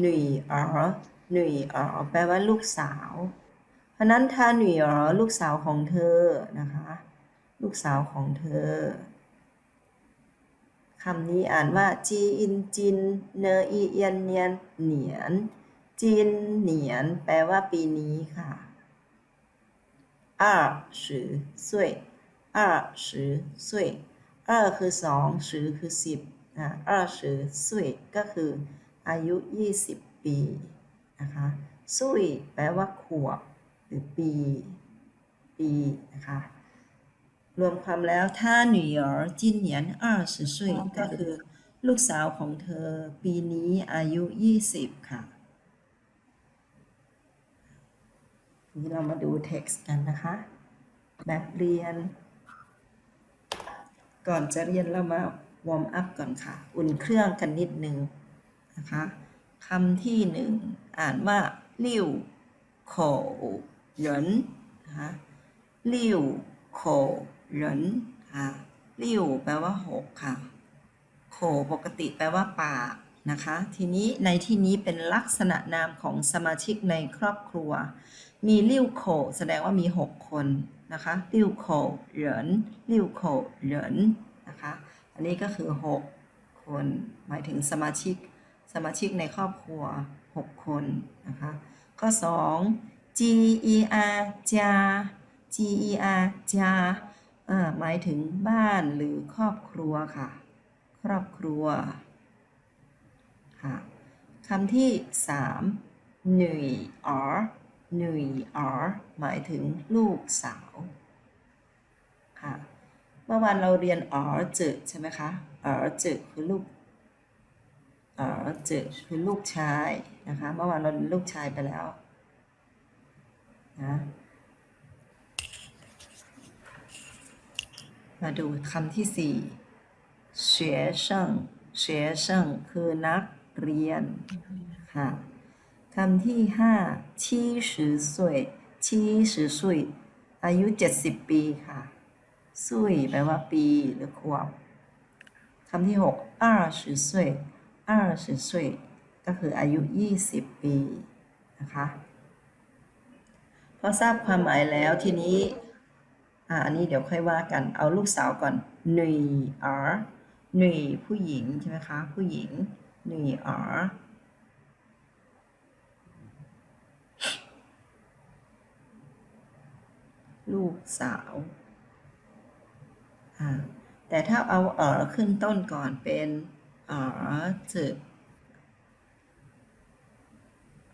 หนุ่ยอ๋อหนุ่ยอ๋อแปลว่าลูกสาว เพราะฉะนั้นถ้าหนุ่ยอ๋อลูกสาวของเธอนะคะ ลูกสาวของเธอ คำนี้อ่านว่าจีอินจินเนออีเอียนเนียนเหนียนจินเหนียน แปลว่าปีนี้ค่ะ二十岁二十岁二คือสอง十คือสิบอ่า二十岁ก็คือ อายุ 20 ปีนะคะซุยแปลว่าขวบ หรือปี ปีนะคะรวมความแล้วถ้าหนุ่ยหยอจินเหยียนอ้าสุซุยก็คือลูกสาวของเธอปีนี้อายุ 20 ค่ะ นี่เรามาดูเท็กซ์กันนะคะ แบบเรียน ก่อนจะเรียนเรามาวอร์มอัพก่อนค่ะ อุ่นเครื่องกันนิดนึง นะคะคำที่หนึ่งอ่านว่าลิ่วโขเหรินนะคะลิ่วโขเหรินค่ะลิ่วแปลว่าหกค่ะโขปกติแปลว่าปากนะคะทีนี้ในที่นี้เป็นลักษณะนามของสมาชิกในครอบครัว มีลิ่วโขแสดงว่ามี 6 คนนะคะลิ่วโขเหรินลิ่วโขเหรินนะคะอันนี้ก็คือ 6 คนหมายถึงสมาชิก สมาชิกในครอบครัว 6 คนนะคะข้อ 2 G E R จา G E R จาเอ่อหมายถึงบ้านหรือครอบครัวค่ะ ครอบครัวค่ะคำที่ 3 หนุ่ยอ๋อหนุ่ยอ๋อหมายถึงลูกสาวค่ะเมื่อวานเราเรียนอ๋อจืดใช่ไหมคะอ๋อจืดคือลูก เราเจอคือลูกชายนะคะเมื่อวานเราลูกชายไปแล้วนะมาดูคำที่สี่เสียชิงเสียชิงคือนักเรียนค่ะคำที่ห้าชีสิสุยชีสิสุยอายุเจ็ดสิบปีค่ะสุยแปลว่าปีหรือขวบคำที่หกอ้าสิสุย 二十岁ก็คืออายุ 20 ปีนะคะพอทราบความหมายแล้วทีนี้ อ่าอันนี้เดี๋ยวค่อยว่ากัน เอาลูกสาวก่อนหนุ่ยอ๋อหนุ่ยผู้หญิงใช่ไหมคะ ผู้หญิงหนุ่ยอ๋อลูกสาวอ่าแต่ถ้าเอาเอ๋อขึ้นต้นก่อนเป็น อ๋อจึ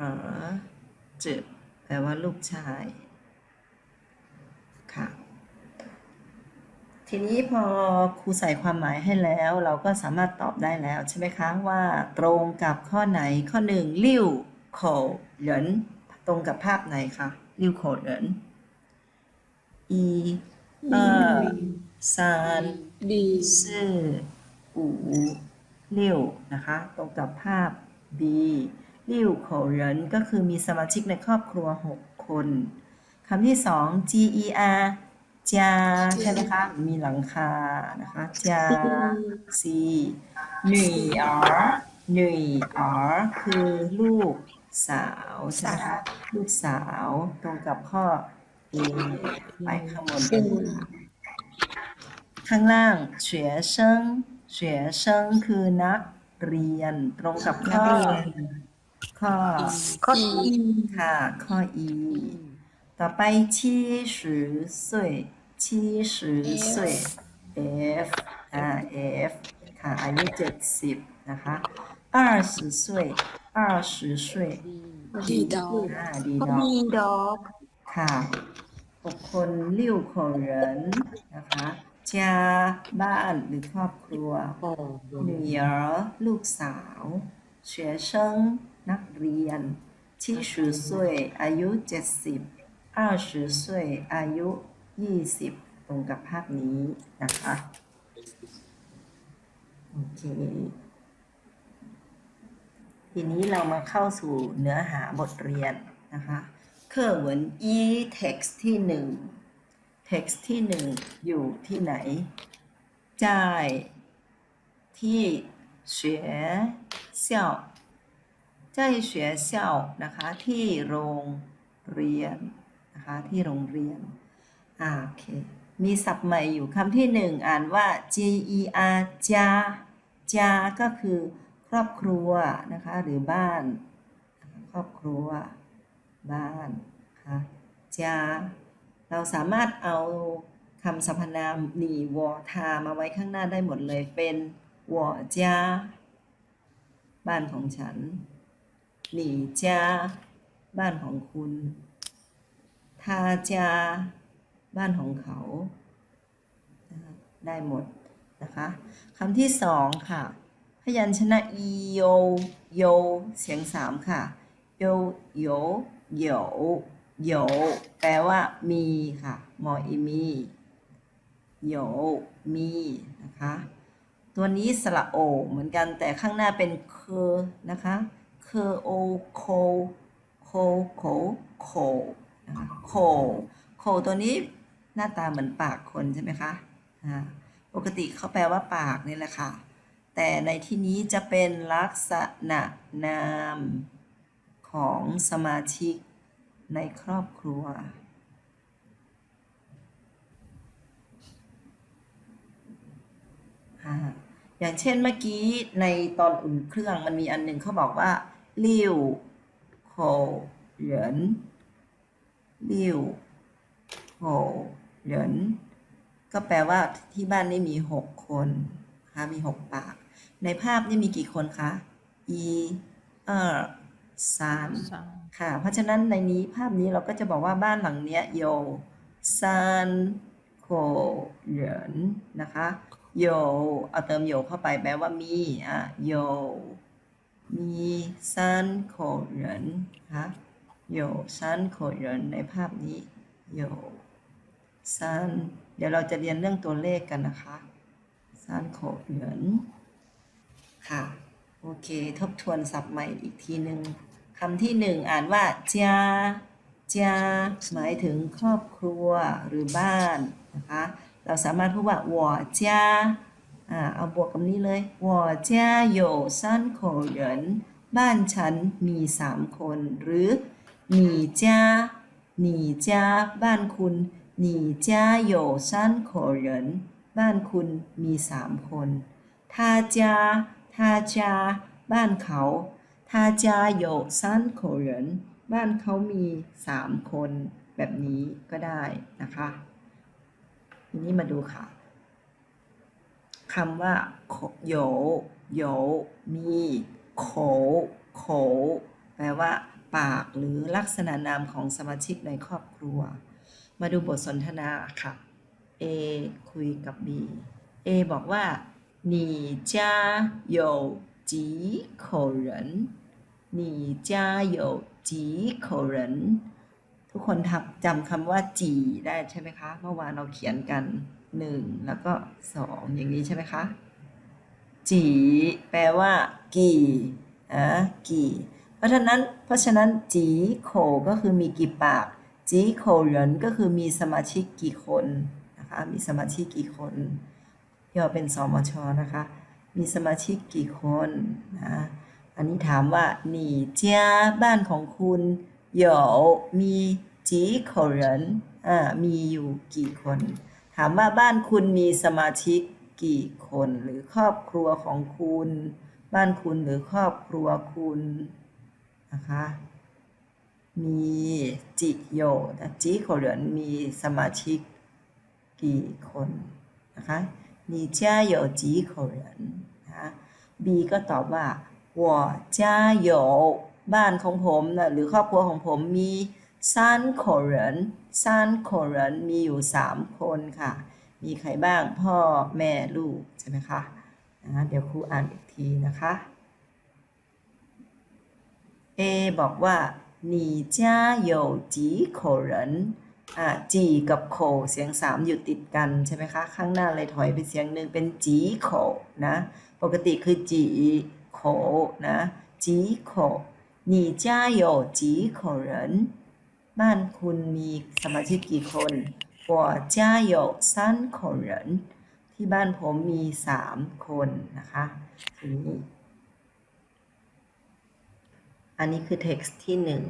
อ๋อจึแปลว่าลูกชายค่ะทีนี้พอครูใส่ความหมายให้แล้วเราก็สามารถตอบได้แล้วใช่ไหมคะว่าตรงกับข้อไหนข้อหนึ่งลิ่วโขเหรินตรงกับภาพไหนคะลิ่วโขเหรินอีเออซานดีซื่ออู ลิ่วนะคะ ตรงกับภาพ B ลิ่วโขเรนก็คือมีสมาชิกในครอบครัว 6 คนคำที่สอง G E R จาใช่ไหมคะ มีหลังคา นะคะจา C หนุ่ยอ๋อหนุ่ยอ๋อคือลูกสาวใช่ไหมคะลูกสาวตรงกับข้อ A ไปข้างบนกันข้างล่างเฉวยเซิง เฉวยเซิงคือนักเรียนตรงกับข้อ ข้อ ข้ออี ค่ะ ข้อ E ต่อไป七十岁七十岁 F อ่า F ค่ะ อายุ70 นะคะ二十岁二十岁 ดีดอก อ่าดี ข้อ ดอก บีดอก ค่ะหกคนลิ่วโขเหรินนะคะ จาบ้านหรือครอบครัว หนุ่ย儿ลูกสาว学生นักเรียน70岁อายุ 70 20岁อายุ 20 ตรงกับภาพนี้นะคะ โอเค ทีนี้เรามาเข้าสู่เนื้อหาบทเรียนนะคะ课文一 text ที่หนึ่ง text ที่หนึ่งอยู่ที่ไหน在ที่学校 在学校นะคะที่โรงเรียนนะคะที่โรงเรียนอ่าโอเค มีศัพท์ใหม่อยู่คำที่หนึ่งอ่านว่า J E R จาจาก็คือครอบครัวนะคะหรือบ้านนะคะครอบครัว บ้านนะคะจา เราสามารถเอาคำสรรพนามหนีวอทามาไว้ข้างหน้าได้หมดเลยเป็นวอจ้าบ้านของฉัน หนีจ้าบ้านของคุณทาจาบ้านของเขา ได้หมดนะคะคำที่สองค่ะ พยัญชนะอีโยโยเสียงสามค่ะโยโยโย โยแปลว่า มีค่ะมออีมีโยมีนะคะ ตัวนี้สระโอ เหมือนกันแต่ข้างหน้าเป็นเคนะคะเคโอโคโคโคโคนะคะโคโคตัวนี้หน้าตาเหมือนปากคนใช่ไหมคะอ่าปกติเขาแปลว่าปากนี่แหละค่ะ แต่ในที่นี้จะเป็นลักษณะนามของสมาชิก ในครอบครัวอ่าอย่างเช่นเมื่อกี้ในตอนอุ่นเครื่องมันมีอันหนึ่งเขาบอกว่าลิ่วโคเหรินลิ่วโคเหรินก็แปลว่าที่บ้านนี่มีหกคนนะคะมีหกปาก ในภาพนี่มีกี่คนคะอีเออ สามค่ะ เพราะฉะนั้นในนี้ภาพนี้เราก็จะบอกว่าบ้านหลังเนี้ยโยซันโคเหรินนะคะโยเอาเติมโยเข้าไปแปลว่ามีอะโยมีซันโคเหรินนะคะโยซันโคเหรินในภาพนี้โยซันเดี๋ยวเราจะเรียนเรื่องตัวเลขกันนะคะซันโคเหรินค่ะ โอเค ทบทวนศัพท์ใหม่อีกทีหนึ่ง คำที่หนึ่งอ่านว่าจ้าจ้าหมายถึงครอบครัวหรือบ้านนะคะ เราสามารถพูดว่าวัวจ้าเอาบวกกับนี้เลยวัวจาโยซันโคเหรินบ้านฉันมีสามคนหรือหนีจ้าหนีจ้าบ้านคุณหนีจ้าโยซันโคเหรินบ้านคุณมีสามคนทาจ้าทาจ้าบ้านเขา 他家有三口人บ้านเขามีสามคนแบบนี้ก็ได้นะคะ ทีนี้มาดูค่ะคำว่าโขโยโยมีโขโขแปลว่า ปากหรือลักษณะนามของสมาชิกในครอบครัว มาดูบทสนทนาค่ะ A คุยกับ B A บอกว่า你家有几口人 หนีจ้าโยจีโคเรนทุกคนทักจำคำว่าจีได้ใช่ไหมคะ เมื่อวานเราเขียนกันหนึ่งแล้วก็สองอย่างนี้ใช่ไหมคะ จีแปลว่า กี่นะกี่ เพราะฉะนั้นเพราะฉะนั้นจีโคก็คือมีกี่ปากจีโคเหรนก็คือมีสมาชิกกี่คนนะคะมีสมาชิกกี่คนย่อเป็นสมชนะคะ มีสมาชิกกี่คนนะ อันนี้ถามว่าหนีเจ้าบ้านของคุณ有มีจีโขเหรินอ่ามีอยู่กี่คน ถามว่าบ้านคุณมีสมาชิกกี่คน หรือครอบครัวของคุณ บ้านคุณหรือครอบครัวคุณนะคะ มีจิโยแต่จีโขเหรินมีสมาชิกกี่คนนะคะ你家有几口人นะคะ B ก็ตอบว่า 我家有บ้านของผมนะหรือครอบครัวของผมมี三口人三口人มีอยู่สามคนค่ะ มีใครบ้าง พ่อแม่ลูกใช่ไหมคะนะเดี๋ยวครูอ่านอีกทีนะคะ A บอกว่า你家有几口人อ่ะจีกับโขเสียงสามอยู่ติดกันใช่ไหมคะ ข้างหน้าเลยถอยไปเสียงหนึ่งเป็นจีโขนะ ปกติคือจี โขนะจีโข你家有几口人บ้านคุณมีสมาชิกกี่คน我家有三口人ที่บ้านผมมีสามคนนะคะทีนี้ อันนี้คือ text ที่หนึ่ง